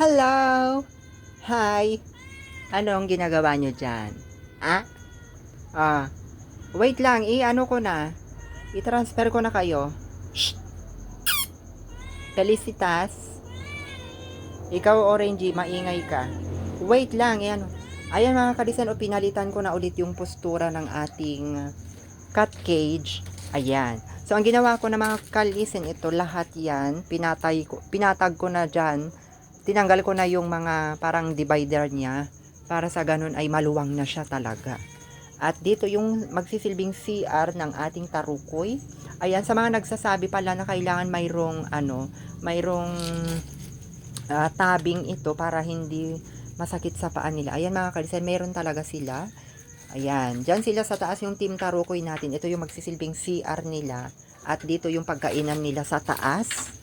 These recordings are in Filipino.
Hello! Hi! Ano ang ginagawa nyo dyan? Ah? Ah, wait lang, i-ano ko na. I-transfer ko na kayo. Shh! Felicitas. Ikaw, Orangey, maingay ka. Wait lang, yan. Ayan mga kalisan, o pinalitan ko na ulit yung postura ng ating cat cage. Ayan. So, ang ginawa ko na mga kalisan, ito lahat yan, pinatay ko, pinatag ko na dyan. Tinanggal ko na yung mga parang divider niya para sa ganun ay maluwang na siya talaga. At dito yung magsisilbing CR ng ating tarukoy. Ayan, sa mga nagsasabi pala na kailangan mayroong ano, mayroong ah, tabing ito para hindi masakit sa paa nila. Ayan mga kalisan, meron talaga sila. Ayan, dyan sila sa taas yung team tarukoy natin. Ito yung magsisilbing CR nila. At dito yung pagkainan nila sa taas.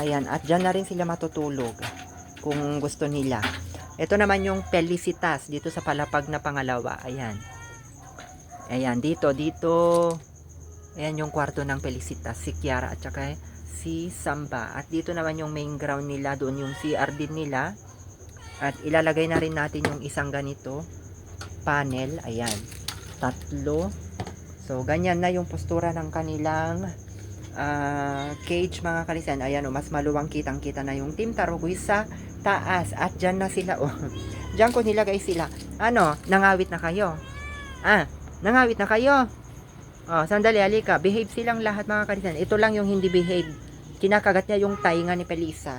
Ayan, at dyan na rin sila matutulog kung gusto nila. Ito naman yung Felicitas dito sa palapag na pangalawa. Ayan. Ayan, dito, dito. Ayan yung kwarto ng Felicitas, si Kiara at saka si Samba. At dito naman yung main ground nila, doon yung CR din nila. At ilalagay na rin natin yung isang ganito panel. Ayan. Tatlo. So, ganyan na yung postura ng kanilang ah, cage mga kalisan. Ayan o, mas maluwang kitang-kita na yung Team Tarugoy sa taas. At dyan na sila o. dyan ko nilagay sila. Ano, nangawit na kayo? Ah, nangawit na kayo? Oh, sandali, halika. Behave silang lahat mga kalisan. Ito lang yung hindi behave. Kinakagat niya yung tainga ni Pelisa.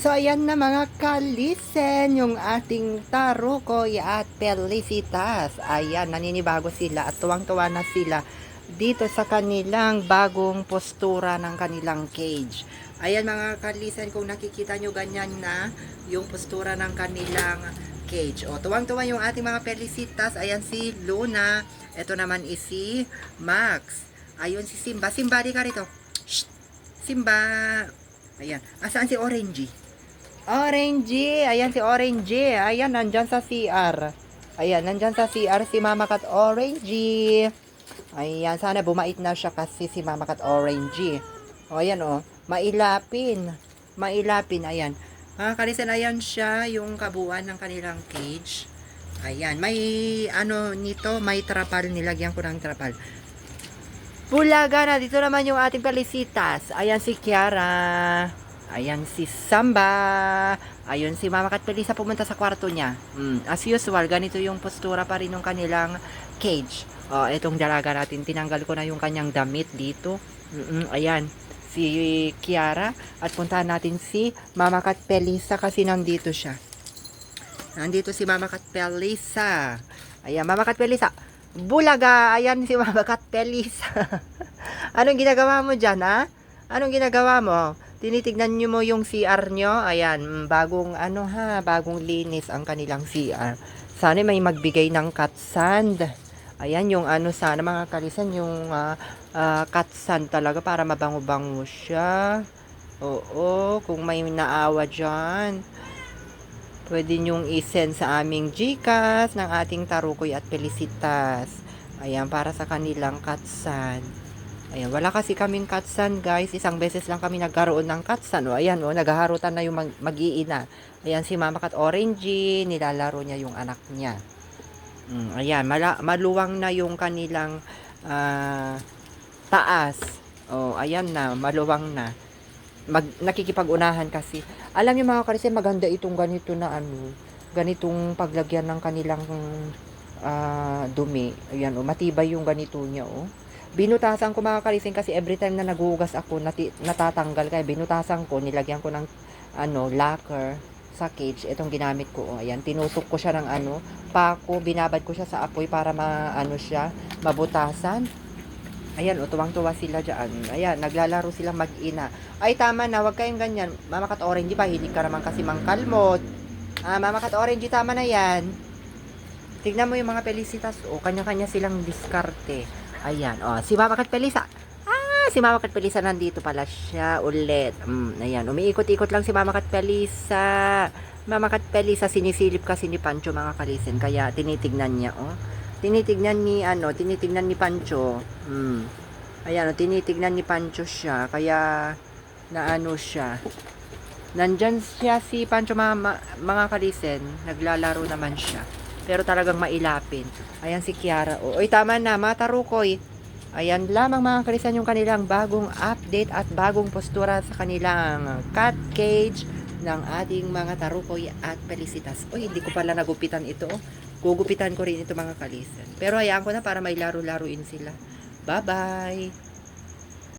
So, ayan na mga kalisen, yung ating tarukoy at pelicitas. Ayan, naninibago sila at tuwang-tuwa na sila dito sa kanilang bagong postura ng kanilang cage. Ayan mga kalisen, kung nakikita nyo ganyan na yung postura ng kanilang cage. O, tuwang-tuwa yung ating mga pelicitas. Ayan si Luna. Ito naman is si Max. Ayun si Simba. Simba, di ka rito. Shh! Simba! Ayan. Asaan si Orangey? Orangey! Ayan si Orangey. Ayan, nandyan sa CR. Ayan, nandyan sa CR si Mama Kat Orangey. Ayan, sana bumait na siya kasi si Mama Kat Orangey. O, ayan o. Mailapin. Mailapin, ayan. Mga kalisan, ayan siya, yung kabuuan ng kanilang cage. Ayan, may ano nito, may trapal, nilagyan ko ng trapal. Bulaga na, dito naman yung ating pelicitas. Ayan si Kiara. Ayan si Samba. Ayun si Mama Kat Pelisa pumunta sa kwarto niya. Mm, as usual, ganito yung postura pa rin ng kanilang cage. Oh, itong dalaga natin, tinanggal ko na yung kanyang damit dito. Mm-mm, ayan, si Kiara. At puntahan natin si Mama Kat Pelisa kasi nandito siya. Nandito si Mama Kat Pelisa. Ayan, Mama Kat Pelisa. Bulaga! Ayan si Mama Kat Pelisa. Anong ginagawa mo dyan, ha? Anong ginagawa mo? Tinitignan nyo mo yung CR nyo. Ayan, mm, bagong ano ha, bagong linis ang kanilang CR. Sana may magbigay ng cat sand. Ayan, yung ano sana mga kalisan, yung ah, cat sand talaga para mabango-bango siya. Oo, kung may naawa dyan. Pwede nyong isend sa aming Gcash ng ating Tarukoy at Felicitas. Ayan, para sa kanilang katsan. Ayan, wala kasi kaming katsan, guys. Isang beses lang kami nagkaroon ng katsan. O, ayan, o, naghaharutan na yung mag- mag-iina. Ayan, si Mama Kat Orangey, nilalaro niya yung anak niya. Mm, ayan, mala- maluwang na yung kanilang ah, taas. O, ayan na, maluwang na. Mag, nakikipag-unahan kasi. Alam niyo mga karise, maganda itong ganito na ano, ganitong paglagyan ng kanilang ah, dumi. Ayan, o, matibay yung ganito niya, oh. Binutasan ko mga karising kasi every time na naguhugas ako, nati, natatanggal kaya binutasan ko, nilagyan ko ng ano, lacquer sa cage. Itong ginamit ko, oh. Ayan, tinutok ko siya ng ano, pako, binabad ko siya sa apoy para ma, ano siya, mabutasan. Ayan, o, tuwang-tuwa sila dyan. Ayan, naglalaro silang mag-ina. Ay, tama na, wag kayong ganyan. Mama Kat Orange, ba? Hilig ka naman kasi mangkalmot. Ah, Mama Kat Orange, tama na yan. Tignan mo yung mga pelicitas. O, kanya-kanya silang diskarte. Ayan, o, si Mama Kat Pelisa. Si Mama Kat Pelisa nandito pala siya ulit. Mm, ayan, umiikot-ikot lang si Mama Kat Pelisa. Mama Kat Pelisa, sinisilip kasi ni Pancho mga kalisen. Kaya tinitignan niya, oh. Tinitignan ni, ano, tinitignan ni Pancho. Mm. Ayan, oh, tinitignan ni Pancho siya. Kaya, naano siya. Nandyan siya si Pancho mga, mga kalisen. Naglalaro naman siya. Pero talagang mailapin. Ayan si Kiara. O, oy, tama na, mga tarukoy. Ayan lamang mga kalisen yung kanilang bagong update at bagong postura sa kanilang cat cage ng ating mga tarukoy at pelisitas. Uy, hindi ko pala nagupitan ito. Gugupitan ko rin ito mga kalisen. Pero hayaan ko na para may laro-laruin sila. Bye-bye!